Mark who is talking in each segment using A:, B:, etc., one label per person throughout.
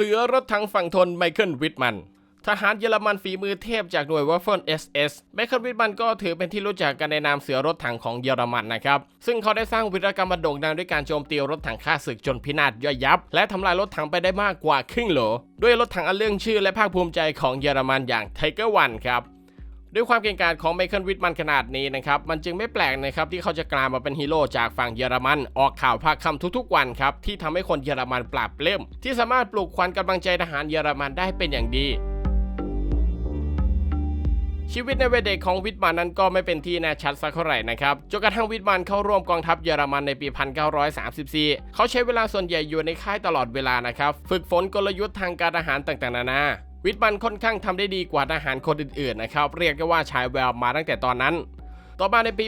A: เสือรถถังฝั่งทนไมเคิลวิทมัน ทหารเยอรมันฝีมือเทพจากหน่วยวัฟเฟิล SS ไมเคิลวิทมันก็ถือเป็นที่รู้จักกันในนามเสือรถถังของเยอรมันนะครับ ซึ่งเขาได้สร้างวิรกรรมโด่งดังด้วยการโจมตีรถถังฆ่าศึกจนพินาศย่อยยับ และทำลายรถถังไปได้มากกว่าครึ่งโหล ด้วยรถถังอันเรื่องชื่อและภาคภูมิใจของเยอรมันอย่างไทเกอร์วันครับ ด้วยความเก่งกาจของไมเคิลวิทมันขนาดนี้นะครับ มันจึงไม่แปลกนะครับที่เขาจะกลายมาเป็นฮีโร่จากฝั่งเยอรมัน ออกข่าวภาคคำทุกๆวันครับ ที่ทำให้คนเยอรมันปราบเลื้มที่สามารถปลุกขวัญกำลังใจทหารเยอรมันได้เป็นอย่างดีชีวิตในวัยเด็กของวิทมันนั้นก็ไม่เป็นที่แน่ชัดสักเท่าไหร่นะครับ จนกระทั่งวิทมันเข้าร่วมกองทัพเยอรมันในปี 1934 เขาใช้เวลาส่วนใหญ่อยู่ในค่ายตลอดเวลานะครับ ฝึกฝนกลยุทธ์ทางการทหารต่างๆ นานา วิทมันค่อนข้างทำได้ดีกว่าทหารคนอื่นๆนะครับเรียกได้ว่าฉายแววมาตั้งแต่ตอนนั้น ต่อมาในปี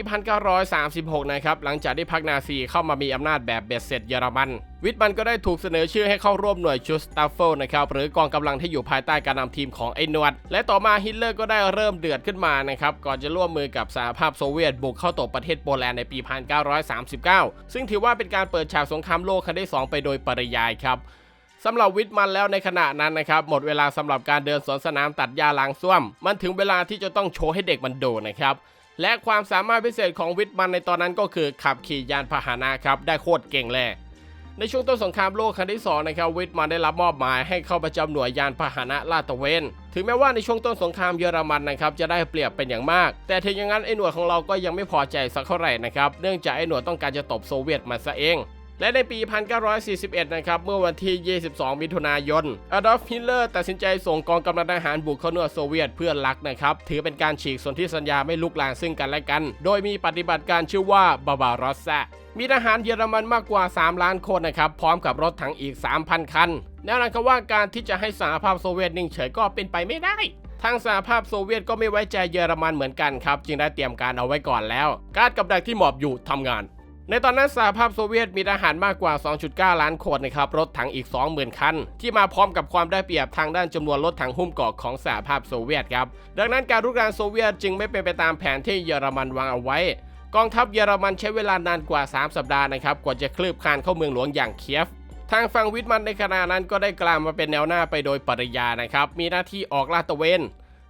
A: 1936 นะครับหลังจากที่พรรคนาซีเข้ามามีอำนาจแบบเบ็ดเสร็จเยอรมัน วิทมันก็ได้ถูกเสนอชื่อให้เข้าร่วมหน่วยชูสตาฟเฟลนะครับหรือกองกำลังที่อยู่ภายใต้การนำทีมของไอ้นวด และต่อมาฮิตเลอร์ก็ได้เริ่มเดือดขึ้นมานะครับก่อนจะร่วมมือกับสหภาพโซเวียตบุกเข้าตบประเทศโปแลนด์ในปี 1939 ซึ่งถือว่าเป็นการเปิดฉากสงครามโลกครั้งที่สองไปโดยปริยายครับ สำหรับวิทมันแล้วในขณะนั้นนะครับหมดเวลาสำหรับการเดินสวนสนามตัดหญ้าล้างส้วม มันถึงเวลาที่จะต้องโชว์ให้เด็กมันดูนะครับและความสามารถพิเศษของวิทมันในตอนนั้นก็คือขับขี่ยานพาหนะครับได้โคตรเก่งเลยในช่วงต้นสงครามโลกครั้งที่สองนะครับวิทมันได้รับมอบหมายให้เข้าประจำหน่วยยานพาหนะลาดตระเวน ถึงแม้ว่าในช่วงต้นสงครามเยอรมันนะครับจะได้เปรียบเป็นอย่างมาก แต่ถึงอย่างนั้นไอ้หน่วยของเราก็ยังไม่พอใจสักเท่าไหร่นะครับเนื่องจากไอ้หน่วยต้องการจะตบโซเวียตมาซะเอง และในปี 1941 นะครับ เมื่อวันที่ 22 มิถุนายนอดอล์ฟฮิตเลอร์ตัดสินใจส่งกองกำลังทหารบุกเข้าหน่วยโซเวียตเพื่อลักนะครับ ถือเป็นการฉีกสนธิสัญญาไม่ลุกลามซึ่งกันและกัน โดยมีปฏิบัติการชื่อว่าบาบารอสซามีทหารเยอรมันมากกว่า 3 ล้านคนนะครับ พร้อมกับรถถังอีก 3,000 คันแนวนั้นก็ว่าการที่จะให้สหภาพโซเวียตนิ่งเฉยก็เป็นไปไม่ได้ทางสหภาพโซเวียตก็ไม่ไว้ใจเยอรมันเหมือนกันครับ จึงได้เตรียมการเอาไว้ก่อนแล้ว การกับดักที่หมอบอยู่ทำงาน ในตอนนั้นสหภาพโซเวียตมีทหารมากกว่า 2.9 ล้านคนนะครับ รถถังอีก 20,000 คัน ที่มาพร้อมกับความได้เปรียบทางด้านจำนวนรถถังหุ้มเกาะของสหภาพโซเวียตครับ ดังนั้นการรุกรานโซเวียตจึงไม่เป็นไปตามแผนที่เยอรมันวางเอาไว้ กองทัพเยอรมันใช้เวลานานกว่า 3 สัปดาห์นะครับ กว่าจะคลืบคานเข้าเมืองหลวงอย่างเคียฟทางฝั่งวิทมันในขณะนั้นก็ได้กลายมาเป็นแนวหน้าไปโดยปริยานะครับ มีหน้าที่ออกลาดตระเวน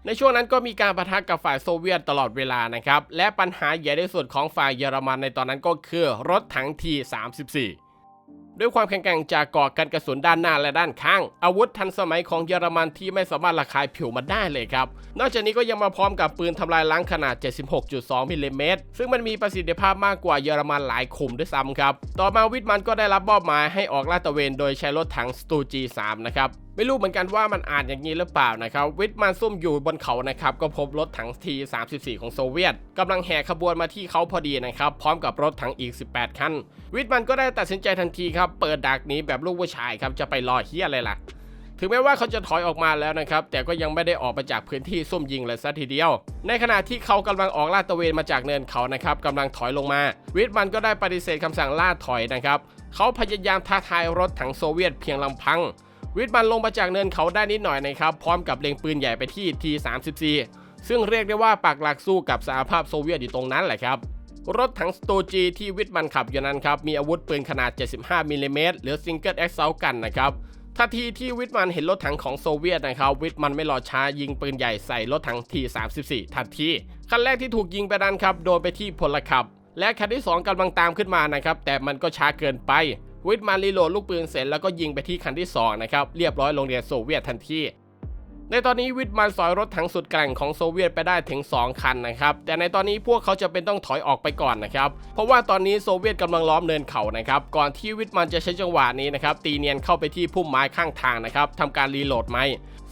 A: ในช่วงนั้นก็มีการประทะกับฝ่ายโซเวียตตลอดเวลานะครับ และปัญหาใหญ่ที่สุดของฝ่ายเยอรมันในตอนนั้นก็คือรถถังที34ด้วยความแข็งแกร่งจากเกาะกันกระสุนด้านหน้าและด้านข้าง อาวุธทันสมัยของเยอรมันที่ไม่สามารถระคายผิวมันได้เลยครับ นอกจากนี้ก็ยังมาพร้อมกับปืนทำลายล้างขนาด 76.2มิลลิเมตรซึ่งมันมีประสิทธิภาพมากกว่าเยอรมันหลายขุมด้วยซ้ำครับ ต่อมาวิทมันก็ได้รับมอบหมายให้ออกลาดตระเวนโดยใช้รถถังสตู G3 นะครับไม่รู้เหมือนกันว่ามันอ่านอย่างนี้หรือเปล่านะครับ วิทมันซุ่มอยู่บนเขานะครับ ก็พบรถถังที34 ของโซเวียตกำลังแห่ขบวนมาที่เขาพอดีนะครับ พร้อมกับรถถังอีก 18 คัน วิทมันก็ได้ตัดสินใจทันทีครับ เปิดดักนี้แบบลูกผู้ชายครับจะไปรอเฮียอะไรล่ะ ถึงแม้ว่าเขาจะถอยออกมาแล้วนะครับ แต่ก็ยังไม่ได้ออกมาจากพื้นที่ซุ่มยิงเลยซะทีเดียว ในขณะที่เขากำลังออกลาดตระเวนมาจากเนินเขานะครับกำลังถอยลงมา วิทมันก็ได้ปฏิเสธคำสั่งล่าถอยนะครับเขาพยายามท้าทายรถถังโซเวียตเพียงลำพัง วิทมันลงมาจากเนินเขาได้นิดหน่อยนะครับพร้อมกับเล็งปืนใหญ่ไปที่ T34 ซึ่งเรียกได้ว่าปักหลักสู้กับสหภาพโซเวียตอยู่ตรงนั้นแหละครับรถถังสโตจีที่วิทมันขับอยู่นั้นครับมีอาวุธปืนขนาด 75มิลลิเมตรหรือซิงเกิลแอคเซลกันนะครับทันทีที่วิทมันเห็นรถถังของโซเวียตนะครับวิทมันไม่รอช้ายิงปืนใหญ่ใส่รถถัง T34 ทันทีคันแรกที่ถูกยิงไปนั้นครับโดนไปที่พลขับ และคันที่ 2กำลังตามขึ้นมานะครับแต่มันก็ช้าเกินไป วิทมันรีโหลดลูกปืนเสร็จแล้วก็ยิงไปที่คันที่2นะครับเรียบร้อยโรงเรียนโซเวียตทันที ในตอนนี้วิทมันสอยรถถังสุดแกร่งของโซเวียตไปได้ถึง 2 คันนะครับ แต่ในตอนนี้พวกเขาจะเป็นต้องถอยออกไปก่อนนะครับ เพราะว่าตอนนี้โซเวียตกำลังล้อมเนินเขานะครับ ก่อนที่วิทมันจะใช้จังหวะนี้นะครับ ตีเนียนเข้าไปที่พุ่มไม้ข้างทางนะครับทำการรีโหลดไม้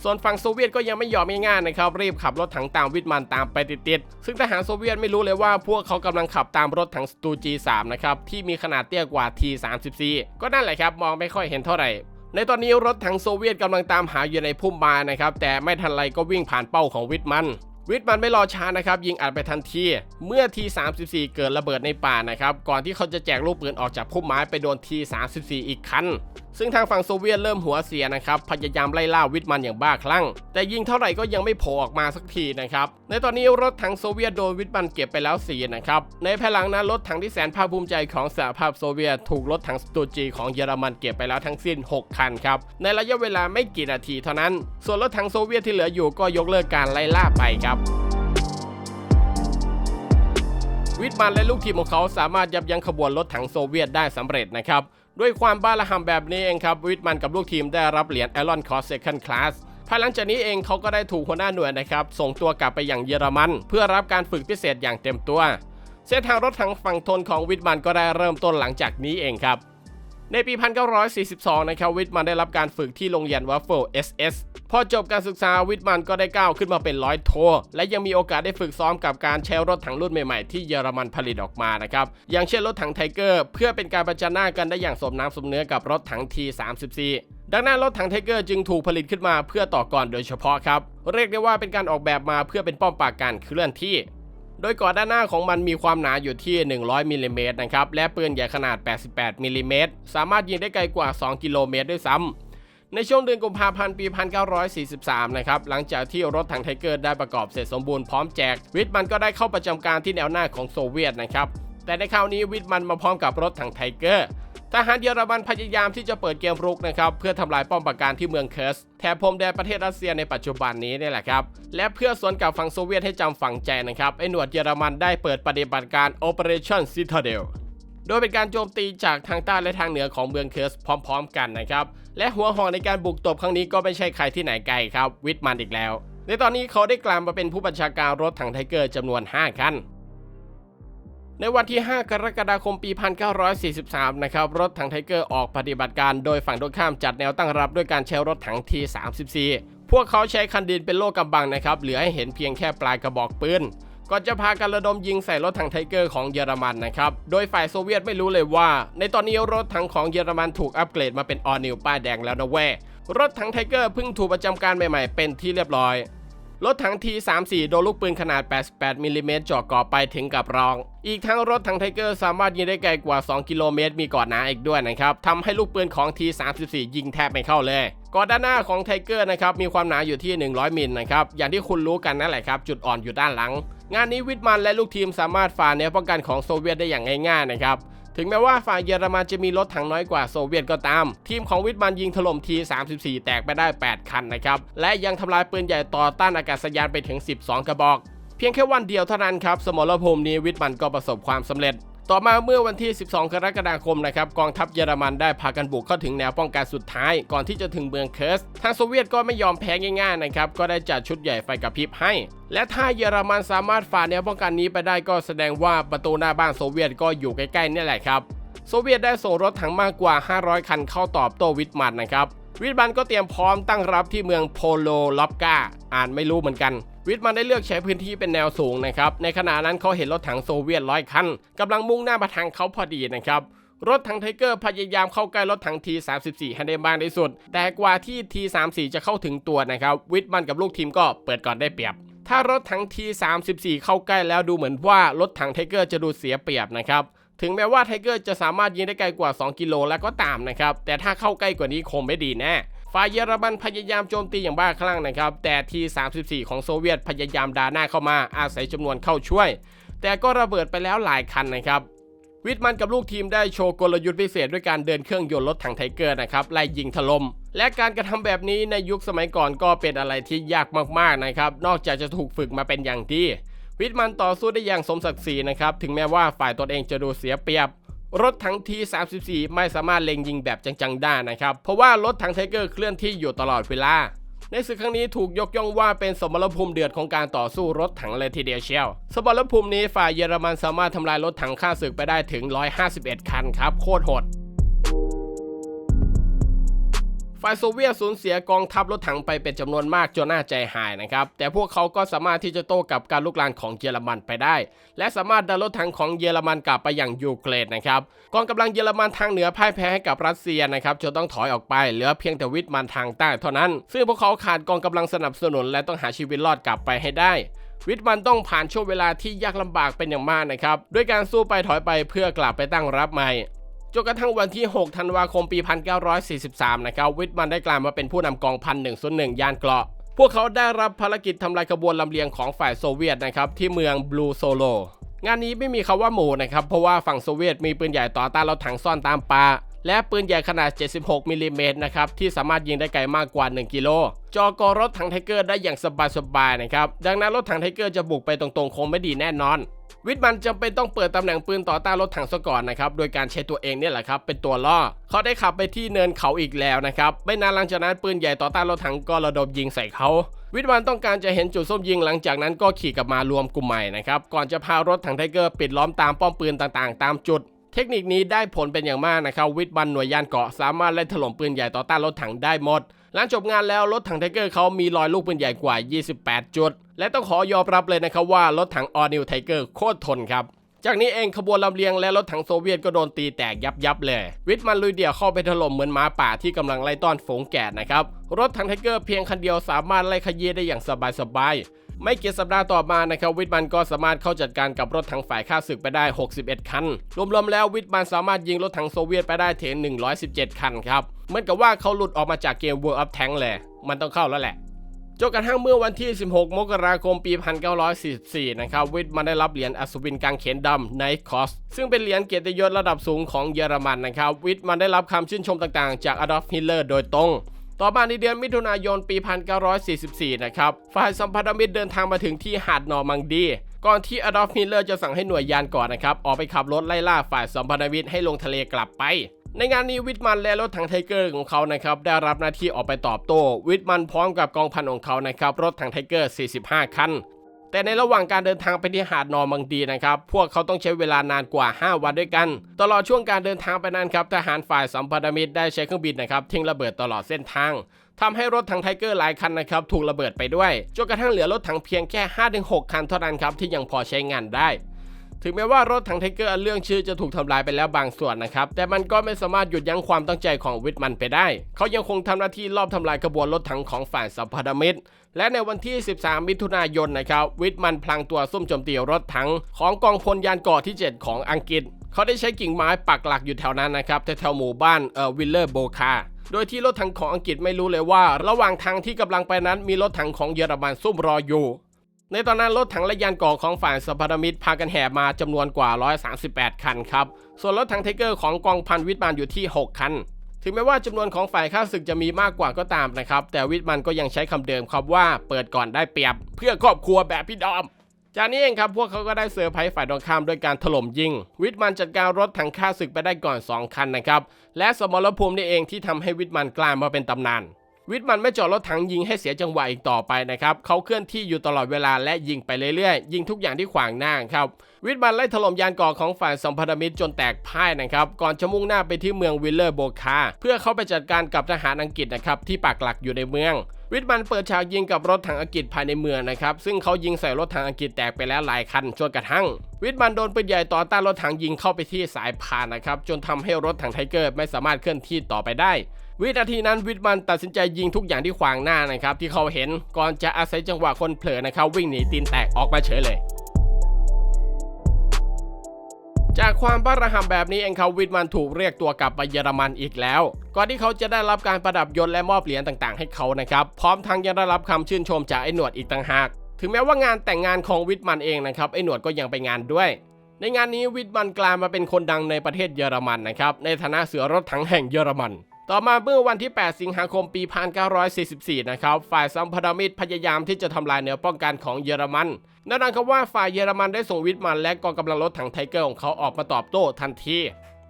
A: ส่วนฝั่งโซเวียตก็ยังไม่ยอมง่ายๆนะครับ รีบขับรถถังตามวิทมันตามไปติดๆซึ่งทหารโซเวียตไม่รู้เลยว่าพวกเขากำลังขับตามรถถังสตู G3 นะครับที่มีขนาดเตี้ยกว่า T34 ก็นั่นแหละครับมองไม่ค่อยเห็นเท่าไหร่ ในตอนนี้รถถังโซเวียตกำลังตามหาอยู่ในพุ่มไม้นะครับ แต่ไม่ทันไรก็วิ่งผ่านเป้าของวิทมัน วิทมันไม่รอช้านะครับ ยิงอัดไปทันที เมื่อที34 เกิดระเบิดในป่านะครับ ก่อนที่เขาจะแจกลูกปืนออกจากพุ่มไม้ไปโดนที34 อีกคัน ซึ่งทางฝั่งโซเวียตเริ่มหัวเสียนะครับ พยายามไล่ล่าวิทมันอย่างบ้าคลั่ง แต่ยิงเท่าไหร่ก็ยังไม่โผล่ออกมาสักทีนะครับ ในตอนนี้รถถังโซเวียตโดนวิทมันเก็บไปแล้วสี่นะครับ ในภายหลังนั้นรถถังที่แสนภาคภูมิใจของสหภาพโซเวียตถูกรถถังสตูจีของเยอรมันเก็บไปแล้วทั้งสิ้น 6 คันครับ ในระยะเวลาไม่กี่นาทีเท่านั้น ส่วนรถถังโซเวียตที่เหลืออยู่ก็ยกเลิกการไล่ล่าไปครับวิทมันและลูกทีมของเขาสามารถยับยั้งขบวนรถถังโซเวียตได้สำเร็จนะครับ ด้วยความบ้าระห่ำแบบนี้เองครับวิทมันกับลูกทีมได้รับเหรียญแอลอนคอสเซคันคลาสภายหลังจากนี้เองเขาก็ได้ถูกหัวหน้าหน่วยนะครับ ส่งตัวกลับไปอย่างเยอรมัน เพื่อรับการฝึกพิเศษอย่างเต็มตัว เส้นทางรถถังฝั่งทนของวิทมันก็ได้เริ่มต้นหลังจากนี้เองครับ ในปี 1942 นะครับวิทมันได้รับการฝึกที่โรงเรียนวัฟเฟิล SS พอจบการศึกษาวิทมันก็ได้ก้าวขึ้นมาเป็นร้อยโท และยังมีโอกาสได้ฝึกซ้อมกับการใช้รถถังรุ่นใหม่ๆที่เยอรมันผลิตออกมานะครับ อย่างเช่นรถถังไทเกอร์ เพื่อเป็นการประจันหน้ากันได้อย่างสมน้ำสมเนื้อกับรถถัง T34 ดังนั้นรถถังไทเกอร์จึงถูกผลิตขึ้นมาเพื่อต่อก่อนโดยเฉพาะครับ เรียกได้ว่าเป็นการออกแบบมาเพื่อเป็นป้อมปราการเคลื่อนที่ โดยก่อนด้านหน้าของมันมีความหนาอยู่ที่ 100มิลลิเมตรนะครับ และปืนใหญ่ขนาด 88มิลลิเมตรสามารถยิงได้ไกลกว่า 2 กิโลเมตรด้วยซ้ำ ในช่วงเดือนกุมภาพันธ์ปี 1943 นะครับ หลังจากที่รถถังไทเกอร์ได้ประกอบเสร็จสมบูรณ์พร้อมแจก วิทมันก็ได้เข้าประจำการที่แนวหน้าของโซเวียตนะครับ แต่ในคราวนี้วิทมันมาพร้อมกับรถถังไทเกอร์ทหารเยอรมันพยายามที่จะเปิดเกมรุกนะครับเพื่อทำลายป้อมปราการที่เมืองเคิร์สแถบพรมแดนประเทศรัสเซียในปัจจุบันนี้นี่แหละครับ และเพื่อสวนกับฝั่งโซเวียตให้จำฝังใจนะครับไอ้หนวยเยอรมันได้เปิดปฏิบัติการ Operation Citadel โดยเป็นการโจมตีจากทางใต้และทางเหนือของเมืองเคิร์สพร้อม ๆ กันนะครับ และหัวหอกในการบุกตบครั้งนี้ก็ไม่ใช่ใครที่ไหนไกลครับ วิทมันอีกแล้ว ในตอนนี้เขาได้กลายมาเป็นผู้บัญชาการรถถังไทเกอร์จำนวน 5 คันในวันที่ 5 กรกฎาคม ปี 1943 นะครับ รถถังไทเกอร์ออกปฏิบัติการ โดยฝั่งตรงข้ามจัดแนวตั้งรับด้วยการใช้รถถัง T34 พวกเขาใช้คันดินเป็นโล่กำบังนะครับ เหลือให้เห็นเพียงแค่ปลายกระบอกปืน ก่อนจะพากันระดมยิงใส่รถถังไทเกอร์ของเยอรมันนะครับ โดยฝ่ายโซเวียตไม่รู้เลยว่า ในตอนนี้รถถังของเยอรมันถูกอัปเกรดมาเป็นออนิวป้ายแดงแล้วนะเว้ยรถถังไทเกอร์เพิ่งถูกประจำการใหม่ๆ เป็นที่เรียบร้อย รถถัง T34 โดนลูกปืนขนาด 88 มิลลิเมตรจ่อก่อไปถึงกับรอง อีกทั้งรถถังไทเกอร์สามารถยิงได้ไกลกว่า 2 กิโลเมตรมีก่อนหนาอีกด้วยนะครับทำให้ลูกปืนของ T34 ยิงแทบไม่เข้าเลยก่อนด้านหน้าของไทเกอร์นะครับมีความหนาอยู่ที่ 100 มิลนะครับอย่างที่คุณรู้กันนั่นแหละครับจุดอ่อนอยู่ด้านหลัง งานนี้วิทมันและลูกทีมสามารถฝ่าแนวป้องกันของโซเวียตได้อย่างง่ายๆนะครับถึงแม้ว่าฝ่ายเยอรมันจะมีรถถังน้อยกว่าโซเวียตก็ตาม ทีมของวิทมันยิงถล่มที 34 แตกไปได้ 8 คันนะครับ และยังทำลายปืนใหญ่ต่อต้านอากาศยานไปถึง 12 กระบอก เพียงแค่วันเดียวเท่านั้นครับ สมรภูมินี้วิทมันก็ประสบความสำเร็จ ต่อมาเมื่อวันที่ 12 กรกฎาคมนะครับกองทัพเยอรมันได้พากันบุกเข้าถึงแนวป้องกันสุดท้าย ก่อนที่จะถึงเมืองเคิร์ส ทางโซเวียตก็ไม่ยอมแพ้ง่ายๆนะครับก็ได้จัดชุดใหญ่ไฟกระพริบให้ และถ้าเยอรมันสามารถฝ่าแนวป้องกันนี้ไปได้ก็แสดงว่าประตูหน้าบ้านโซเวียตก็อยู่ใกล้ๆนี่แหละครับโซเวียตได้ส่งรถถังมากกว่า 500 คันเข้าตอบโต้วิทมันนะครับวิทมันก็เตรียมพร้อมตั้งรับที่เมืองโพโลล็อบกาอ่านไม่รู้เหมือนกัน วิทมันได้เลือกใช้พื้นที่เป็นแนวสูงนะครับในขณะนั้นเขาเห็นรถถังโซเวียตร้อยคันกำลังมุ่งหน้ามาทางเขาพอดีนะครับรถถังไทเกอร์พยายามเข้าใกล้รถถัง T34 ให้ได้มากที่สุด แต่กว่าที่ T34 จะเข้าถึงตัวนะครับ วิทมันกับลูกทีมก็เปิดก่อนได้เปรียบ ถ้ารถถัง T34 เข้าใกล้แล้วดูเหมือนว่ารถถังไทเกอร์จะดูเสียเปรียบนะครับ ถึงแม้ว่าไทเกอร์จะสามารถยิงได้ไกลกว่า 2 กิโลแล้วก็ตามนะครับ แต่ถ้าเข้าใกล้กว่านี้คงไม่ดีแน่ ฝ่ายเยอรมันพยายามโจมตีอย่างบ้าคลั่งนะครับ แต่ที 34 ของโซเวียตพยายามดาหน้าเข้ามาอาศัยจำนวนเข้าช่วย แต่ก็ระเบิดไปแล้วหลายคันนะครับวิทมันกับลูกทีมได้โชว์กลยุทธ์พิเศษด้วยการเดินเครื่องยนต์รถถังไทเกอร์นะครับไล่ยิงถล่มและการกระทำแบบนี้ในยุคสมัยก่อนก็เป็นอะไรที่ยากมากๆนะครับนอกจากจะถูกฝึกมาเป็นอย่างดีวิทมันต่อสู้ได้อย่างสมศักดิ์ศรีนะครับถึงแม้ว่าฝ่ายตนเองจะดูเสียเปรียบ รถถัง T34 ไม่สามารถเล็งยิงแบบจังๆได้นะครับ เพราะว่ารถถังไทเกอร์เคลื่อนที่อยู่ตลอดเวลา ในศึกครั้งนี้ถูกยกย่องว่าเป็นสมรภูมิเดือดของการต่อสู้รถถังเลยทีเดียวเชียว สมรภูมินี้ฝ่ายเยอรมันสามารถทำลายรถถังข้าศึกไปได้ถึง 151 คันครับ โคตรโหด ฝ่ายโซเวียตสูญเสียกองทัพรถถังไปเป็นจำนวนมากจนน่าใจหายนะครับ แต่พวกเขาก็สามารถที่จะโต้กับการลุกลานของเยอรมันไปได้ และสามารถดันรถถังของเยอรมันกลับไปอยังยูเครนนะครับกองกำลังเยอรมันทางเหนือพ่ายแพ้ให้กับรัสเซียนะครับจนต้องถอยออกไปเหลือเพียงแต่วิทมันทางใต้เท่านั้น ซึ่งพวกเขาขาดกองกำลังสนับสนุนและต้องหาชีวิตรอดกลับไปให้ได้วิทมันต้องผ่านช่วงเวลาที่ยากลำบากเป็นอย่างมากนะครับ ด้วยการสู้ไปถอยไปเพื่อกลับไปตั้งรับใหม่ จนกระทั่งวันที่ 6 ธันวาคมปี 1943 นะครับวิทมันได้กลายมาเป็นผู้นำกองพันหนึ่งส่วนหนึ่งยานเกราะ พวกเขาได้รับภารกิจทำลายขบวนลำเลียงของฝ่ายโซเวียตนะครับที่เมืองบลูโซโลงานนี้ไม่มีคาว่าหมู่นะครับเพราะว่าฝั่งโซเวียตมีปืนใหญ่ต่อต้านรถถังซ่อนตามป่า และปืนใหญ่ขนาด 76มิลลิเมตรนะครับที่สามารถยิงได้ไกลมากกว่า 1 กิโลจอกรถถังไทเกอร์ได้อย่างสบายๆนะครับดังนั้นรถถังไทเกอร์จะบุกไปตรงๆ คงไม่ดีแน่นอน วิทมันจำเป็นต้องเปิดตำแหน่งปืนต่อต้านรถถังซะก่อนนะครับโดยการใช้ตัวเองเนี่ยแหละครับเป็นตัวล่อเขาได้ขับไปที่เนินเขาอีกแล้วนะครับไม่นานหลังจากนั้นปืนใหญ่ต่อต้านรถถังก็ระดมยิงใส่เขาวิทมันต้องการจะเห็นจุดส้มยิงหลังจากนั้นก็ขี่กลับมารวมกลุ่มใหม่นะครับก่อนจะพารถถังไทเกอร์ปิดล้อมตามป้อมปืนต่างๆ ตามจุด เทคนิคนี้ได้ผลเป็นอย่างมากนะครับ วิทมันหน่วยยานเกราะสามารถเล่นถล่มปืนใหญ่ต่อต้านรถถังได้หมด หลังจบงานแล้วรถถังไทเกอร์เขามีรอยลูกปืนใหญ่กว่า 28 จุด และต้องขอยอมรับเลยนะครับว่ารถถังออนิวไทเกอร์โคตรทนครับ จากนี้เองขบวนลำเลียงและรถถังโซเวียตก็โดนตีแตกยับยับๆเลย วิทมันลุยเดี่ยวเข้าไปถล่มเหมือนหมาป่าที่กำลังไล่ต้อนฝูงแกะนะครับ รถถังไทเกอร์เพียงคันเดียวสามารถไล่ขยี้ได้อย่างสบายๆ ไม่กี่สัปดาห์ต่อมานะครับวิทมันก็สามารถเข้าจัดการกับรถถังฝ่ายข้าศึกไปได้ 61 คัน รวมๆแล้ววิทมันสามารถยิงรถถังโซเวียตไปได้ถึง117 คันครับเหมือนกับว่าเขาหลุดออกมาจากเกม World of Tank เลยมันต้องเข้าแล้วแหละจนกระทั่งเมื่อวันที่ 16 มกราคม ปี 1944 นะครับ วิทมันได้รับเหรียญอัศวินกางเขนดำไนท์คอส ซึ่งเป็นเหรียญเกียรติยศระดับสูงของเยอรมันนะครับ วิทมันได้รับคำชื่นชมต่างๆ จากอดอล์ฟฮิตเลอร์โดยตรง ต่อมาในเดือนมิถุนายนปี 1944 นะครับ ฝ่ายสัมพันธมิตรเดินทางมาถึงที่หาดนอร์มังดี ก่อนที่อดอล์ฟฮิตเลอร์จะสั่งให้หน่วยยานก่อนนะครับ ออกไปขับรถไล่ล่าฝ่ายสัมพันธมิตรให้ลงทะเลกลับไปในงานนี้วิทมันและรถถังไทเกอร์ของเขานะครับได้รับหน้าที่ออกไปตอบโต้ วิทมันพร้อมกับกองพันของเขานะครับรถถังไทเกอร์ 45 คัน แต่ในระหว่างการเดินทางไปที่หาดนอร์มังดีนะครับ พวกเขาต้องใช้เวลานานกว่า 5 วันด้วยกัน ตลอดช่วงการเดินทางไปนั้นครับ ทหารฝ่ายสัมพันธมิตรได้ใช้เครื่องบินนะครับทิ้งระเบิดตลอดเส้นทางทำให้รถถังไทเกอร์หลายคันนะครับถูกระเบิดไปด้วยจนกระทั่งเหลือรถถังเพียงแค่ 5-6 คันเท่านั้นครับที่ยังพอใช้งานได้ ถึงแม้ว่ารถถังไทเกอร์อันเรื่องชื่อจะถูกทำลายไปแล้วบางส่วนนะครับ แต่มันก็ไม่สามารถหยุดยั้งความตั้งใจของวิทมันไปได้ เขายังคงทำหน้าที่ลอบทำลายขบวนรถถังของฝ่ายสัมพันธมิตร และในวันที่ 13 มิถุนายนนะครับวิทมันพลางตัวซุ่มโจมตีรถถัง ของกองพลยานเกราะที่ 7 ของอังกฤษ เขาได้ใช้กิ่งไม้ปักหลักอยู่แถวนั้นนะครับแถวหมู่บ้านเออวิลเลอร์โบคาโดยที่รถถังของอังกฤษไม่รู้เลยว่า ระหว่างทางที่กำลังไปนั้นมีรถถังของเยอรมันซุ่มรออยู่ ในตอนนั้นรถถังและยานเก่อของฝ่ายสัมพันมิตรพากันแห่มาจำนวนกว่า 138 คันครับ ส่วนรถถังไทเกอร์ของกองพันวิทมันอยู่ที่ 6 คัน ถึงแม้ว่าจำนวนของฝ่ายข้าศึกจะมีมากกว่าก็ตามนะครับ แต่วิทมันก็ยังใช้คำเดิมครับว่าเปิดก่อนได้เปรียบ เพื่อครอบครัวแบบพี่ดอมจากนี้เองครับพวกเขาก็ได้เซอร์ไพรส์ฝ่ายตรงข้ามด้วยการถล่มยิง วิทมันจัดการรถถังข้าศึกไปได้ก่อน 2 คันนะครับ และสมรภูมินี่เองที่ทำให้วิทมันกลายมาเป็นตำนาน วิทมันไม่จอดรถถังยิงให้เสียจังหวะอีกต่อไปนะครับเขาเคลื่อนที่อยู่ตลอดเวลาและยิงไปเรื่อยๆ ยิงทุกอย่างที่ขวางหน้าครับวิทมันไล่ถล่มยานก่อของฝ่ายสัมพันธมิตรจนแตกพ่ายนะครับ ก่อนจะมุ่งหน้าไปที่เมืองวิลเลอร์โบคา เพื่อเข้าไปจัดการกับทหารอังกฤษนะครับที่ปักหลักอยู่ในเมือง วิทมันเปิดฉากยิงกับรถถังอังกฤษภายในเมืองนะครับ ซึ่งเขายิงใส่รถถังอังกฤษแตกไปแล้วหลายคันจนกระทั่ง วิทมันโดนปืนใหญ่ต่อต้านรถถังยิงเข้าไปที่สายพานนะครับจนทำให้รถถังไทเกอร์ไม่สามารถเคลื่อนที่ต่อไปได้ วินาทีนั้นวิทมันตัดสินใจยิงทุกอย่างที่ขวางหน้านะครับที่เขาเห็นก่อนจะอาศัยจังหวะคนเผลอนะครับวิ่งหนีตีนแตกออกมาเฉยเลยจากความบ้าระห่ำแบบนี้เองเขาวิทมันถูกเรียกตัวกลับไปเยอรมันอีกแล้ว ก่อนที่เขาจะได้รับการประดับยศและมอบเหรียญต่างๆ ให้เขานะครับ พร้อมทั้งยังได้รับคำชื่นชมจากไอ้หนวดอีกต่างหาก ถึงแม้ว่างานแต่งงานของวิทมันเองนะครับไอ้หนวดก็ยังไปงานด้วย ในงานนี้วิทมันกลายมาเป็นคนดังในประเทศเยอรมันนะครับในฐานะเสือรถถังแห่งเยอรมัน ต่อมาเมื่อวันที่ 8 สิงหาคมปี 1944 นะครับ ฝ่ายสัมพันธมิตรพยายามที่จะทำลายแนวป้องกันของเยอรมันนั่นหมายความว่าฝ่ายเยอรมันได้ส่งวิทมันและกองกำลังรถถังไทเกอร์ของเขาออกมาตอบโต้ทันที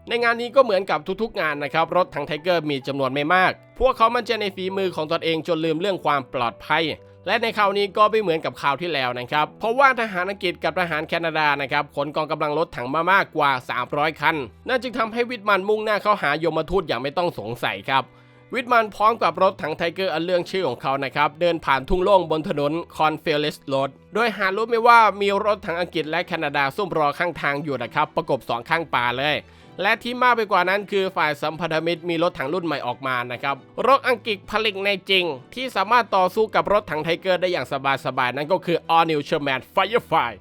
A: ในงานนี้ก็เหมือนกับทุกๆงานนะครับ รถถังไทเกอร์มีจำนวนไม่มาก พวกเขามั่นใจในฝีมือของตนเองจนลืมเรื่องความปลอดภัย และในคราวนี้ก็ไม่เหมือนกับคราวที่แล้วนะครับ เพราะว่าทหารอังกฤษกับทหารแคนาดานะครับขนกองกำลังรถถังมามากกว่า 300 คัน นั่นจึงทำให้วิทมันมุ่งหน้าเข้าหายมทูตอย่างไม่ต้องสงสัยครับ วิทมันพร้อมกับรถถังไทเกอร์อันเรื่องชื่อของเขานะครับ เดินผ่านทุ่งโล่งบนถนนคอนเฟลเลสโรดโดยหารู้ไหมว่ามีรถถังอังกฤษและแคนาดาซุ่มรอข้างทางอยู่นะครับ ประกบสองข้างป่าเลย และที่มากไปกว่านั้นคือฝ่ายสัมพันธมิตรมีรถถังรุ่นใหม่ออกมานะครับ รถอังกฤษผลิตในจริง ที่สามารถต่อสู้กับรถถังไทเกอร์ได้อย่างสบายๆนั่นก็คือ All New Sherman Firefly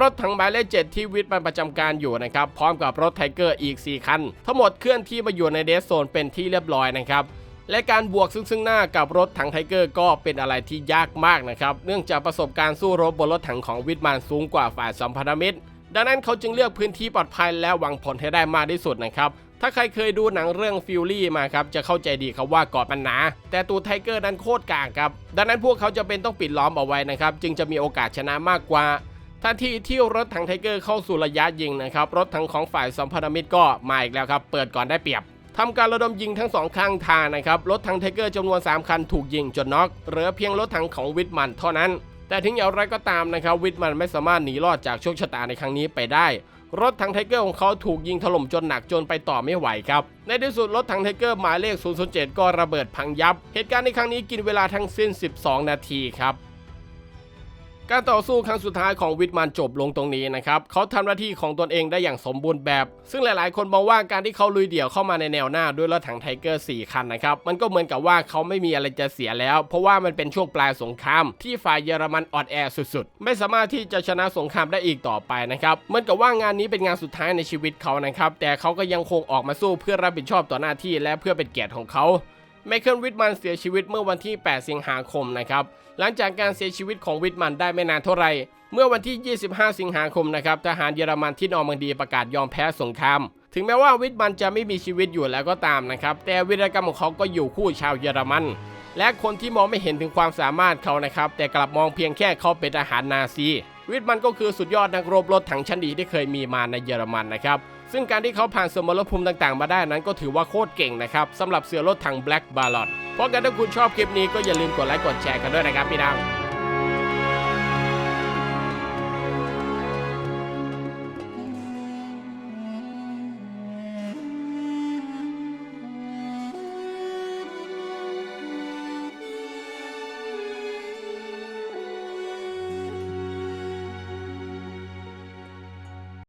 A: รถถังหมายเลขเจ็ดที่วิทย์มันประจำการอยู่นะครับ พร้อมกับรถไทเกอร์อีก 4 คัน ทั้งหมดเคลื่อนที่มาอยู่ในเดสโซนเป็นที่เรียบร้อยนะครับ และการบวกซึ่งซึ่งหน้ากับรถถังไทเกอร์ก็เป็นอะไรที่ยากมากนะครับ เนื่องจากประสบการณ์สู้รบบนรถถังของวิทมันสูงกว่าฝ่ายสัมพันธมิตร ดังนั้นเขาจึงเลือกพื้นที่ปลอดภัยและหวังผลให้ได้มากที่สุดนะครับถ้าใครเคยดูหนังเรื่องฟิลลี่มาครับ จะเข้าใจดีครับว่ากาะมันหนา แต่ตัวไทเกอร์นั้นโคตรกางครับ ดังนั้นพวกเขาจะเป็นต้องปิดล้อมเอาไว้นะครับ จึงจะมีโอกาสชนะมากกว่า ทันทีที่รถถังไทเกอร์เข้าสู่ระยะยิงนะครับ รถถังของฝ่ายสัมพันธมิตรก็มาอีกแล้วครับ เปิดก่อนได้เปรียบ ทำการระดมยิงทั้งสองข้างทางนะครับรถถังไทเกอร์จำนวน 3 คันถูกยิงจนน็อกเหลือเพียงรถถังของวิทมันเท่านั้น แต่ถึงอย่างไรก็ตามนะครับวิทมันไม่สามารถหนีรอดจากโชคชะตาในครั้งนี้ไปได้รถถังไทเกอร์ของเขาถูกยิงถล่มจนหนักจนไปต่อไม่ไหวครับ ในที่สุดรถถังไทเกอร์หมายเลข 007 ก็ระเบิดพังยับ เหตุการณ์ในครั้งนี้กินเวลาทั้งสิ้น 12 นาทีครับ การต่อสู้ครั้งสุดท้ายของวิทมันจบลงตรงนี้นะครับเขาทำหน้าที่ของตนเองได้อย่างสมบูรณ์แบบ ซึ่งหลายๆ คนมองว่าการที่เขาลุยเดี่ยวเข้ามาในแนวหน้าด้วยรถถังไทเกอร์4คันนะครับมันก็เหมือนกับว่าเขาไม่มีอะไรจะเสียแล้ว เพราะว่ามันเป็นช่วงปลายสงคราม ที่ฝ่ายเยอรมันอ่อนแอสุดๆ ไม่สามารถที่จะชนะสงครามได้อีกต่อไปนะครับเหมือนกับว่างานนี้เป็นงานสุดท้ายในชีวิตเขานะครับแต่เขาก็ยังคงออกมาสู้เพื่อรับผิดชอบต่อหน้าที่และเพื่อเป็นเกียรติของเขา ไมเคิลวิทมันเสียชีวิตเมื่อวันที่ 8 สิงหาคมนะครับ หลังจากการเสียชีวิตของวิทมันได้ไม่นานเท่าไหร่เมื่อวันที่ 25 สิงหาคมนะครับทหารเยอรมันที่นอร์มังดีประกาศยอมแพ้สงคราม ถึงแม้ว่าวิทมันจะไม่มีชีวิตอยู่แล้วก็ตามนะครับ แต่วีรกรรมของเขาก็อยู่คู่ชาวเยอรมัน และคนที่มองไม่เห็นถึงความสามารถเขานะครับ แต่กลับมองเพียงแค่เขาเป็นทหารนาซี วิทมันก็คือสุดยอดนักรบรถถังชั้นดีที่เคยมีมาในเยอรมันนะครับซึ่งการที่เขาผ่านสมรภูมิต่างๆ มาได้นั้นก็ถือว่าโคตรเก่งนะครับสำหรับเสือรถถัง Black Ballot เพราะกันถ้าคุณชอบคลิปนี้ก็อย่าลืมกดไลค์กดแชร์กันด้วยนะครับพี่ดัง